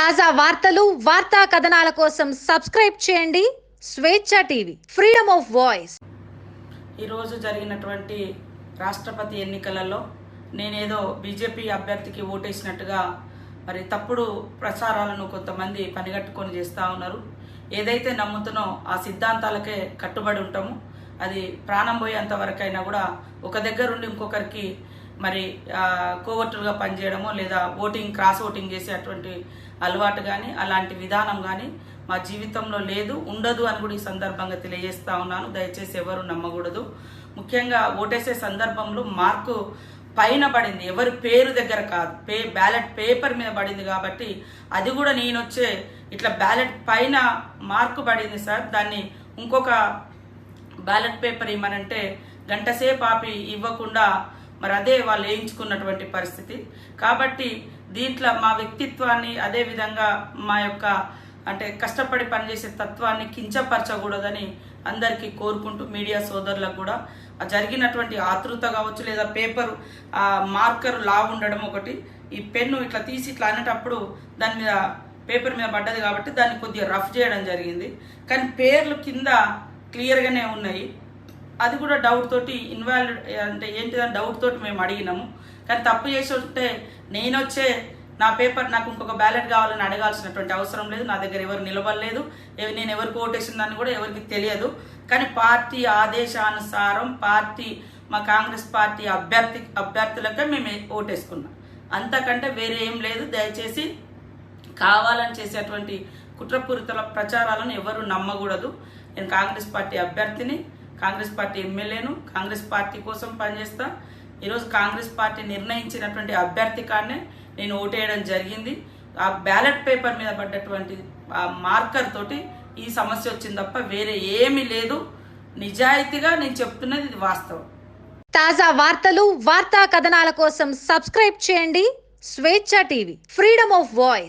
తాజా వార్తలు వార్తా కథనాల కోసం సబ్స్క్రైబ్ చేయండి. స్వేచ్ఛ టీవీ ఫ్రీడమ్ ఆఫ్ వాయిస్ ఈరోజు జరిగినటువంటి రాష్ట్రపతి ఎన్నికలలో నేనేదో బీజేపీ అభ్యర్థికి ఓటేసినట్టుగా మరి తప్పుడు ప్రచారాలను కొంతమంది పనిగట్టుకొని చేస్తూ ఉన్నారు. ఏదైతే నమ్ముతున్నో ఆ సిద్ధాంతాలకే కట్టుబడి ఉంటాము. అది ప్రాణం పోయేంత వరకైనా కూడా ఒక దగ్గరుండి ఇంకొకరికి మరి కోవర్టర్గా పనిచేయడమో లేదా ఓటింగ్ క్రాస్ ఓటింగ్ చేసే అటువంటి అలవాటు కానీ అలాంటి విధానం కానీ మా జీవితంలో లేదు ఉండదు అని కూడా ఈ సందర్భంగా తెలియజేస్తా ఉన్నాను. దయచేసి ఎవరు నమ్మకూడదు. ముఖ్యంగా ఓటేసే సందర్భంలో మార్కు పైన పడింది. ఎవరి పేరు దగ్గర కాదు. పే బ్యాలెట్ పేపర్ మీద పడింది కాబట్టి అది కూడా నేను వచ్చే ఇట్లా బ్యాలెట్ పైన మార్కు పడింది సార్. దాన్ని ఇంకొక బ్యాలెట్ పేపర్ ఇవ్వమనంటే గంట సేపు ఆపి ఇవ్వకుండా మరి అదే వాళ్ళు వేయించుకున్నటువంటి పరిస్థితి. కాబట్టి దీంట్లో మా వ్యక్తిత్వాన్ని అదే విధంగా మా యొక్క అంటే కష్టపడి పనిచేసే తత్వాన్ని కించపరచకూడదని అందరికీ కోరుకుంటూ మీడియా సోదరులకు కూడా ఆ జరిగినటువంటి ఆతృత కావచ్చు లేదా పేపర్ ఆ మార్కర్ లా ఉండడం ఒకటి. ఈ పెన్ను ఇట్లా తీసి ఇట్లా అనేటప్పుడు దాని మీద పేపర్ మీద పడ్డది కాబట్టి దాన్ని కొద్దిగా రఫ్ చేయడం జరిగింది. కానీ పేర్లు కింద క్లియర్గానే ఉన్నాయి. అది కూడా డౌట్ తోటి ఇన్వాల్వ్ అంటే ఏంటిదని డౌట్ తోటి మేము అడిగినాము. కానీ తప్పు చేసి ఉంటే నేను వచ్చే నా పేపర్ నాకు ఇంకొక బ్యాలెట్ కావాలని అడగాల్సినటువంటి అవసరం లేదు. నా దగ్గర ఎవరు నిలబడలేదు. నేను ఎవరికి ఓటేసిందని కూడా ఎవరికి తెలియదు. కానీ పార్టీ ఆదేశానుసారం పార్టీ మా కాంగ్రెస్ పార్టీ అభ్యర్థి అభ్యర్థులకే మేము ఓటేసుకున్నాం. అంతకంటే వేరే ఏం లేదు. దయచేసి కావాలని చేసేటువంటి కుట్రపూరిత ప్రచారాలను ఎవరు నమ్మకూడదు. నేను కాంగ్రెస్ పార్టీ అభ్యర్థిని కాంగ్రెస్ పార్టీ ఎమ్మెల్యేను కాంగ్రెస్ పార్టీ కోసం పనిచేస్తా. ఈరోజు కాంగ్రెస్ పార్టీ నిర్ణయించినటువంటి అభ్యర్థి కాడనే నేను ఓటేయడం జరిగింది. ఆ బ్యాలెట్ పేపర్ మీద పడ్డటువంటి ఆ మార్కర్ తోటి ఈ సమస్య వచ్చింది తప్ప వేరే ఏమీ లేదు. నిజాయితీగా నేను చెప్తున్నది ఇది వాస్తవం. తాజా వార్తలు వార్తా కథనాల కోసం సబ్స్క్రైబ్ చేయండి. స్వేచ్ఛ టీవీ ఫ్రీడమ్ ఆఫ్ వాయిస్.